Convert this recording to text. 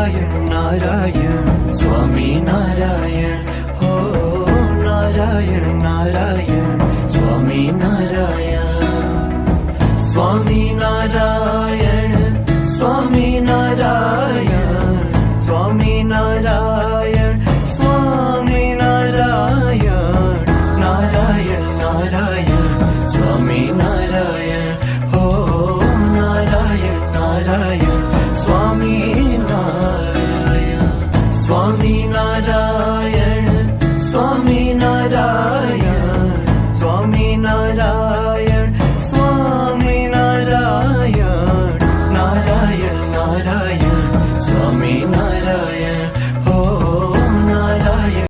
Narayan, Narayan, Swami Narayan, oh Narayan, Narayan, Swami Narayan, Swami Narayan, Swami Narayan. Swami Narayana Swami Narayana Swami Narayana Swami Narayana Narayana Narayana